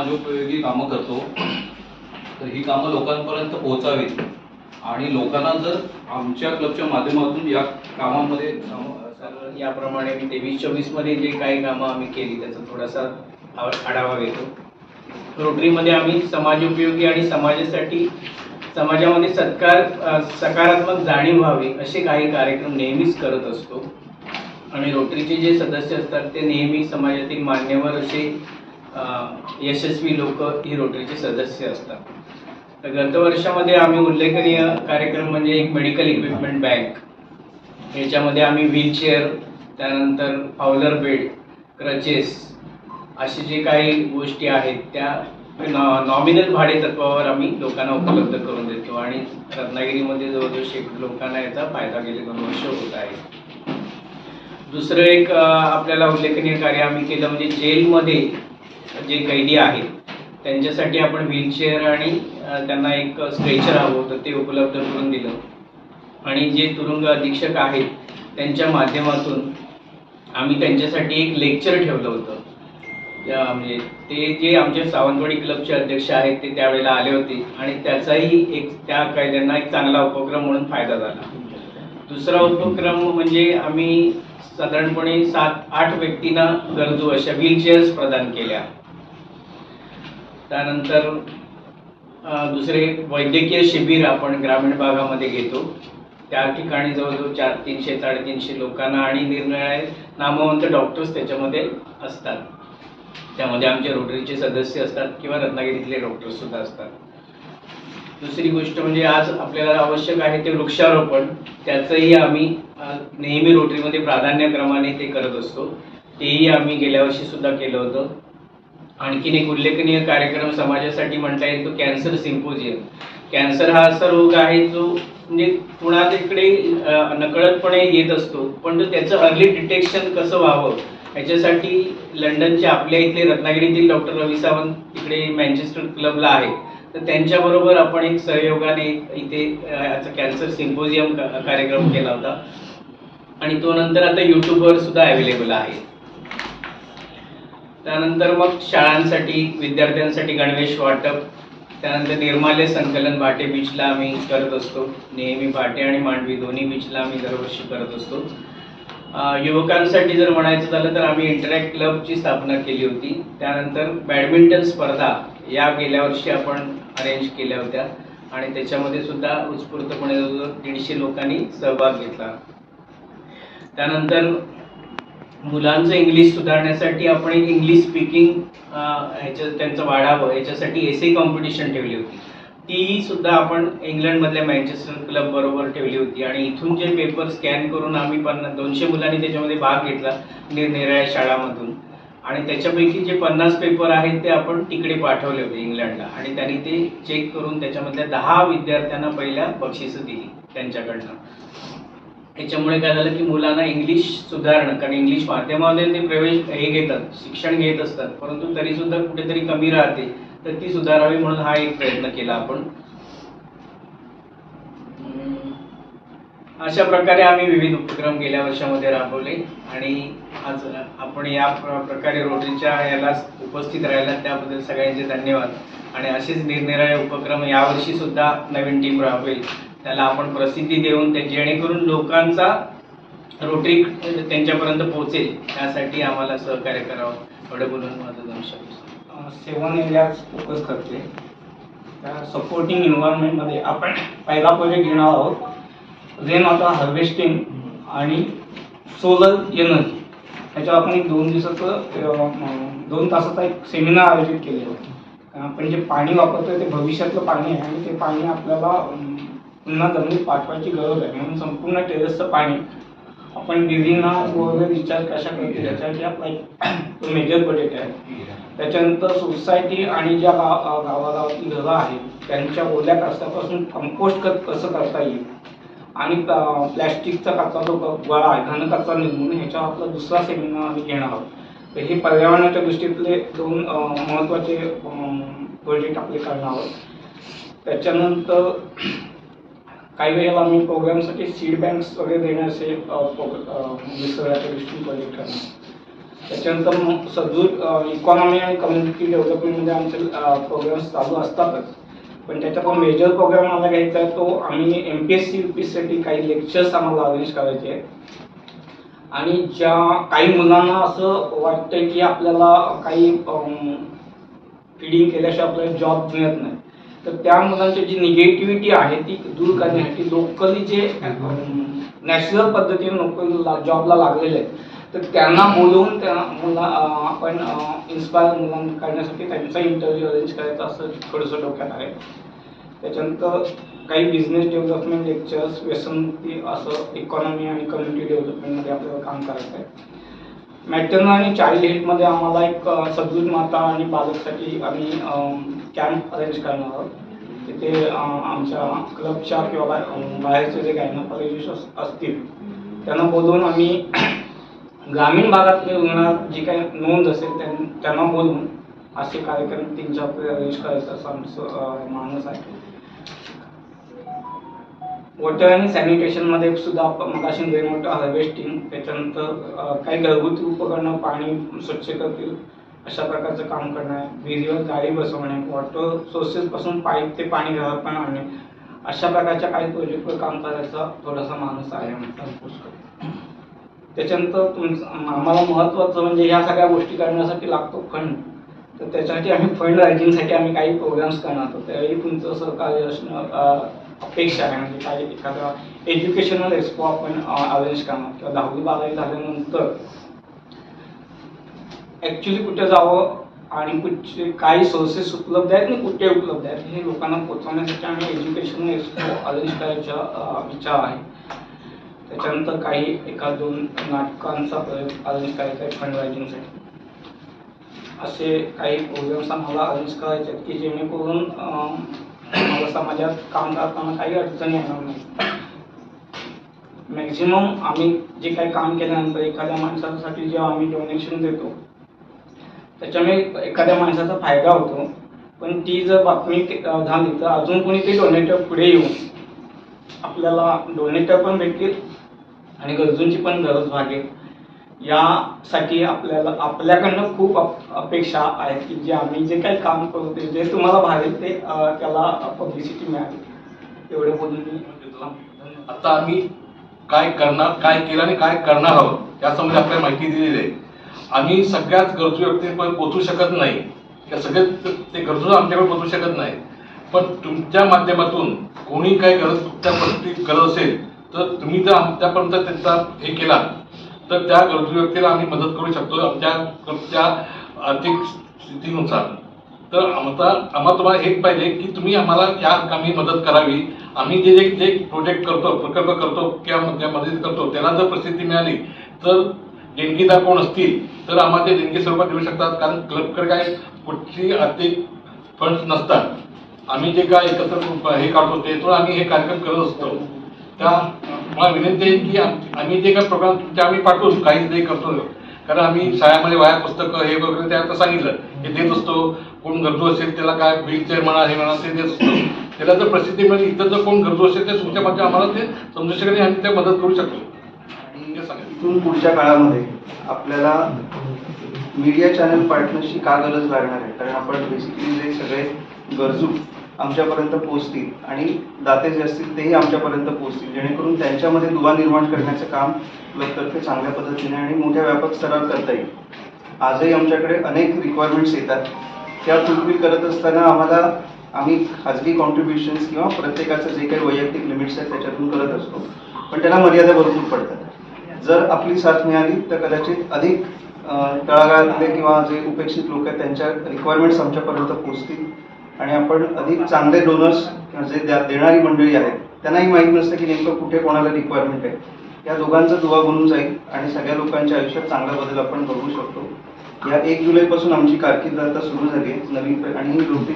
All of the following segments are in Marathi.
समाजोपयोगी कामं करतो तर ही कामं लोकांपर्यंत पोहोचावीत. आणि लोकांना जर आमच्या क्लबच्या माध्यमातून या कामामध्ये याप्रमाणे मी तेवीस चोवीस जे काही कामं आम्ही केली त्याचा थोडासा आढावा घेतो. रोटरीमध्ये आम्ही समाजोपयोगी आणि समाजासाठी समाजामध्ये सत्कार सकारात्मक जाणीव व्हावी असे काही कार्यक्रम नेहमीच करत असतो. आणि रोटरीचे जे सदस्य असतात ते नेहमी समाजातील मान्यवर असे यशस्वी लोक ही रोटरीचे सदस्य असतात. तर गत वर्षामध्ये आम्ही उल्लेखनीय कार्यक्रम म्हणजे एक मेडिकल इक्विपमेंट बँक याच्यामध्ये आम्ही व्हीलचेअर त्यानंतर फावलर बेड क्रचेस असे जे काही गोष्टी आहेत त्या नॉमिनल भाडे तत्वावर आम्ही लोकांना उपलब्ध करून देतो आणि रत्नागिरीमध्ये जवळजवळ शेकडो लोकांना याचा फायदा गेले दोन वर्ष होत आहे. दुसरं एक आपल्याला उल्लेखनीय कार्य आम्ही केलं म्हणजे जेलमध्ये जे कैदी आहेत त्यांच्यासाठी आपण व्हीलचेअर आणि त्यांना एक स्ट्रेचर हवं होतं ते उपलब्ध करून दिलं. आणि जे तुरुंग अधीक्षक आहेत त्यांच्या माध्यमातून आम्ही त्यांच्यासाठी एक लेक्चर ठेवलं होतं. म्हणजे ते जे आमचे सावंतवाडी क्लबचे अध्यक्ष आहेत ते त्यावेळेला आले होते आणि त्याचाही एक त्या कैद्यांना एक चांगला उपक्रम म्हणून फायदा झाला. दुसरा उपक्रम म्हणजे आम्ही साधारणपणे सात आठ व्यक्तींना गरजू अशा व्हीलचेअर्स प्रदान केल्या. त्यानंतर दुसरे वैद्यकीय शिबिर आपण ग्रामीण भागामध्ये घेतो. त्या ठिकाणी जवळजवळ चार तीनशे साडेतीनशे लोकांना आणि निरनिराळे नामवंत डॉक्टर्स त्याच्यामध्ये असतात. त्यामध्ये आमचे रोटरीचे सदस्य असतात किंवा रत्नागिरीतले डॉक्टर्ससुद्धा असतात. दुसरी गोष्ट म्हणजे आज आपल्याला आवश्यक आहे ते वृक्षारोपण. त्याचंही आम्ही नेहमी रोटरीमध्ये प्राधान्यक्रमाने ते करत असतो. तेही आम्ही गेल्या वर्षीसुद्धा केलं होतं. आणखीन एक उल्लेखनीय कार्यक्रम समाजासाठी म्हणता येईल तो कॅन्सर सिम्पोजियम. कॅन्सर हा असा रोग आहे जो म्हणजे कुणाच्या इकडे नकळतपणे येत असतो पण तो त्याचं अर्ली डिटेक्शन कसं व्हावं याच्यासाठी लंडनचे आपल्या इथले रत्नागिरीतील डॉक्टर रवी सावंत तिकडे मँचेस्टर क्लबला आहे तर त्यांच्याबरोबर आपण एक सहयोगाने इथे याचा कॅन्सर सिम्पोजियम कार्यक्रम केला होता. आणि तो नंतर आता यूट्यूबवर सुद्धा अवेलेबल आहे. त्यानंतर मग शाळांसाठी विद्यार्थ्यांसाठी गणवेश वाटप त्यानंतर निर्माल्य संकलन भाटे बीचला आम्ही करत असतो. नेहमी भाटे आणि मांडवी दोन्ही बीचला आम्ही दरवर्षी करत असतो. युवकांसाठी जर म्हणायचं झालं तर आम्ही इंटरॅक्ट क्लबची स्थापना केली होती. त्यानंतर बॅडमिंटन स्पर्धा या गेल्या वर्षी आपण अरेंज केल्या होत्या. आणि त्याच्यामध्ये सुद्धा उत्स्फूर्तपणे जवळजवळ दीडशे लोकांनी सहभाग घेतला. त्यानंतर मुलांचं इंग्लिश सुधारण्यासाठी आपण एक इंग्लिश स्पीकिंग ह्याच्या त्यांचं वाढावं याच्यासाठी एसे कॉम्पिटिशन ठेवली होती. ती सुद्धा आपण इंग्लंडमधल्या मँचेस्टर क्लब बरोबर ठेवली होती. आणि इथून जे पेपर स्कॅन करून आम्ही पन्नास दोनशे मुलांनी त्याच्यामध्ये भाग घेतला निरनिराळ्या शाळामधून. आणि त्याच्यापैकी जे पन्नास पेपर आहेत ते आपण तिकडे पाठवले होते इंग्लंडला. आणि त्यांनी ते चेक करून त्याच्यामधल्या दहा विद्यार्थ्यांना पहिल्या बक्षिसं दिली त्यांच्याकडनं. त्याच्यामुळे काय झालं की मुलांना इंग्लिश सुधारणं कारण इंग्लिश माध्यमामध्ये ते प्रवेश हे घेतात शिक्षण घेत असतात. परंतु तरी सुद्धा कुठेतरी कमी राहते. तर ती सुधारावी म्हणून हा एक प्रयत्न केला आपण. अशा प्रकारे आम्ही विविध उपक्रम गेल्या वर्षामध्ये राबवले आणि आज आपण या प्रकारे रोटरीच्या याला उपस्थित राहिला त्याबद्दल सगळ्यांचे धन्यवाद. आणि असेच निरनिराळे उपक्रम यावर्षी सुद्धा नवीन टीम राबवेल. त्याला आपण प्रसिद्धी देऊन ते जेणेकरून लोकांचा रोटरी त्यांच्यापर्यंत पोहोचेल. त्यासाठी आम्हाला सहकार्य करावं. एवढं बोलून माझं दोन सेवन एरियाज फोकस करते. त्या सपोर्टिंग इन्व्हायरमेंटमध्ये आपण पहिला प्रोजेक्ट घेणार आहोत. रेन वॉटर हार्वेस्टिंग आणि सोलर एनर्जी ह्याच्यावर आपण एक दोन दिवसाचं दोन तासाचा एक सेमिनार आयोजित केले होते. आपण जे पाणी वापरतोय ते भविष्यातलं पाणी आहे आणि ते पाणी आपल्याला पुन्हा जमिनीत पाठवायची गरज आहे. म्हणून संपूर्ण टेरेसचं पाणी आपण विहिरींना वगैरे रिचार्ज कशा करतो याच्यासाठी आपला मेजर बजेट आहे. त्याच्यानंतर सोसायटी आणि ज्या गाव अ, घरं आहेत त्यांच्या ओल्या कचऱ्यापासून कंपोस्ट खत कसं करता येईल? आणि प्लॅस्टिकचा कचरा जो गळा गोळा आहे घन कचरा निर्मूलन ह्याच्यावर आपला दुसरा सेमिनार आम्ही घेणार आहोत. तर हे पर्यावरणाच्या दृष्टीतले दोन महत्त्वाचे प्रोजेक्ट आपले करणार आहोत. त्याच्यानंतर काही वेळेला आम्ही प्रोग्रामसाठी सीड बँक्स वगैरे देण्याचे अ, दृष्टीने प्रोजेक्ट करणार त्याच्यानंतर सदूर इकॉनॉमी आणि कम्युनिटी डेव्हलपमेंटमध्ये आमचे प्रोग्राम्स चालू असतातच. पण त्याच्यात मेजर प्रोग्राम आम्हाला घ्यायचा आहे तो आम्ही M P S C U P एससाठी काही लेक्चर्स आम्हाला अरेंज करायचे आहेत. आणि ज्या काही मुलांना असं वाटतं की आपल्याला काही फिडिंग केल्याशिवाय आपल्याला जॉब मिळत नाही. तर त्या मुलांची जी निगेटिव्हिटी आहे ती दूर करण्यासाठी लोकली जे नॅचरल पद्धतीने नोकरीला जॉबला लागलेले आहेत तर त्यांना बोलवून त्यांना मुला आपण इन्स्पायर मुलांना करण्यासाठी त्यांचा इंटरव्ह्यू अरेंज करायचा असं थोडंसं डोक्यात आहे. त्याच्यानंतर काही बिझनेस डेव्हलपमेंट लेक्चर्स व्यसनमुक्ती असं इकॉनॉमी आणि कम्युनिटी डेव्हलपमेंटमध्ये आपल्याला काम करायचं आहे. मॅटर्नल आणि चाइल्ड हेल्थमध्ये आम्हाला एक अ, माता आणि बालकसाठी आम्ही कॅम्प अरेंज करणार. आहोत तिथे आमच्या क्लबच्या किंवा बाहेर बाहेरचे जे गायनोकॉलॉजिस्ट असतील त्यांना बोलवून आम्ही ग्रामीण भागातले रुग्ण जी काही नोंद असेल त्यां- त्यांना बोलवून असे कार्यक्रम तीन चार अरेंज करायचं असं आमचं मानस आहे. वॉटर आणि सॅनिटेशनमध्ये सुद्धा आपण मगाशी रेन वॉटर हार्वेस्टिंग त्याच्यानंतर काही घरगुती उपकरणं पाणी स्वच्छ करतील अशा प्रकारचं काम करणं आहे विहिरीवर गाडी बसवणे वॉटर सोर्सेसपासून पाईप ते पाणी घरात पण आणणे अशा प्रकारच्या काही प्रोजेक्टवर काम करायचा थोडासा माणूस आहे त्याच्यानंतर तुमचं आम्हाला महत्त्वाचं म्हणजे ह्या सगळ्या गोष्टी करण्यासाठी लागतो फंड तर त्याच्यासाठी आम्ही फंड रायझिंगसाठी आम्ही काही प्रोग्राम्स करणार आहोत. त्यावेळी तुमचं सहकार्य असणं अपेक्षा आहे. म्हणजे काही एखादा एज्युकेशनल एक्सपो आपण अरेंज करणार किंवा दहावी बारावी झाल्यानंतर ॲक्च्युली कुठे जावं आणि कुठचे काही सोर्सेस उपलब्ध आहेत आणि कुठे उपलब्ध आहेत हे लोकांना पोहोचवण्यासाठी आम्ही एज्युकेशन एक्सपो अरेंज करायचा विचार आहे. त्याच्यानंतर काही एका दोन नाटकांचा प्रयोग अरेंज करायचा आहे फंड रायझिंगसाठी असे काही प्रोग्राम्स आम्हाला अरेंज करायचे आहेत की जेणेकरून अं, समाजात काम करताना काही अडचणी येणार नाही मॅक्झिमम आम्ही जे काही काम केल्यानंतर एखाद्या माणसासाठी जेव्हा आम्ही डोनेशन देतो त्याच्यामुळे एखाद्या माणसाचा फायदा होतो. पण ती जर बातमी झाली तर अजून कोणी ते डोनेटर पुढे येऊन आपल्याला डोनेटर पण भेटतील आणि गरजूंची पण गरज भागेल. यासाठी आपल्याला आपल्याकडनं खूप अप- अपेक्षा आहेत की जे आम्ही जे काही काम करू ते जे तुम्हाला भावेल ते त्याला पब्लिसिटी मिळाली एवढं बोलून मी आता आम्ही काय करणार काय केलं आणि काय करणार आहोत यासंबंधी आपल्याला माहिती दिलेली आहे. आम्ही सगळ्याच गरजू व्यक्तींपर्यंत पोचू शकत नाही. किंवा सगळे ते- गरजू आमच्याकडे पोहोचू शकत नाही पण तुमच्या माध्यमातून कोणी काही गरज त्या गरज असेल तर तुम्ही जर आमच्यापर्यंत त्यांचा हे केला तर त्या गरजू व्यक्तीला आम्ही मदत करू शकतो आमच्या त्या आर्थिक स्थितीनुसार. तर आमचा आम्हाला तुम्हाला हेच पाहिजे की तुम्ही आम्हाला या कामी मदत करावी. आम्ही जे जे जे प्रोजेक्ट करतो प्रकल्प करतो किंवा मदत करतो त्याला जर प्रसिद्धी मिळाली तर देणगीदार कोण असतील तर आम्हाला ते देणगी स्वरूपात देऊ शकतात. कारण क्लबकडे काय कुठची आर्थिक फंड्स नसतात. आम्ही जे काय एकत्र हे काढतो त्यातून आम्ही हे कार्यक्रम करत असतो. त्या मला विनंती आहे की आम्ही जे काय प्रोग्राम तुमच्या आम्ही पाठवू काहीच नाही करतो. कारण आम्ही शाळेमध्ये वाया पुस्तकं हे वगैरे ते आता सांगितलं. हे देत असतो. कोण गरजू असेल त्याला काय व्हीलचेअर म्हणा हे म्हणा ते देत असतो. त्याला जर प्रसिद्धी मिळाली इतर जर कोण गरजू असेल ते तुमच्या माध्यम आम्हाला ते समजू शकेल आणि आम्ही ते मदत करू शकतो. इथून पुढच्या काळामध्ये आपल्याला मीडिया चॅनल पार्टनरची का गरज लागणार आहे? कारण आपण बेसिकली जे सगळे गरजू आमच्यापर्यंत पोहोचतील आणि दाते जे असतील तेही आमच्यापर्यंत पोहोचतील. जेणेकरून त्यांच्यामध्ये दुवा निर्माण करण्याचं काम क्लबतर्फे चांगल्या पद्धतीने आणि मोठ्या व्यापक स्तरावर करता येईल. आजही आमच्याकडे अनेक रिक्वायरमेंट्स येतात. त्या फुलफिल करत असताना आम्हाला आम्ही खाजगी कॉन्ट्रीब्युशन्स किंवा प्रत्येकाचं जे काही वैयक्तिक लिमिट्स आहेत त्याच्यातून करत असतो. पण त्याला मर्यादा भरपूर पडतात. जर आपली साथ मिळाली तर कदाचित अधिक तळागाळातले किंवा जे उपेक्षित लोक आहेत त्यांच्या रिक्वायरमेंट्स आमच्यापर्यंत पोहोचतील. आणि आपण अधिक चांगले डोनर्स किंवा जे द्या- देणारी मंडळी आहेत त्यांनाही माहीत नसतं की नेमकं कुठे कोणाला रिक्वायरमेंट आहे. या दोघांचा दुवा बनून जाईल आणि सगळ्या लोकांच्या आयुष्यात चांगला बदल आपण घडवू शकतो. या एक जुलैपासून आमची कारकीर्द आता सुरू झाली आहे नवीन आणि ही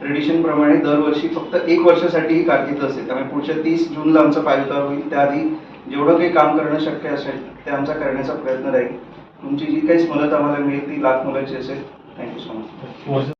ट्रेडिशनप्रमाणे दरवर्षी फक्त एक वर्षासाठी ही कारकीर्द असेल. त्यामुळे पुढच्या तीस जूनला आमचा पायउतार होईल. त्याआधी जेवढं काही काम करणं शक्य असेल ते आमचा करण्याचा प्रयत्न राहील. तुमची जी काही मदत आम्हाला मिळेल ती लाख मुलाची असेल. Thank you so much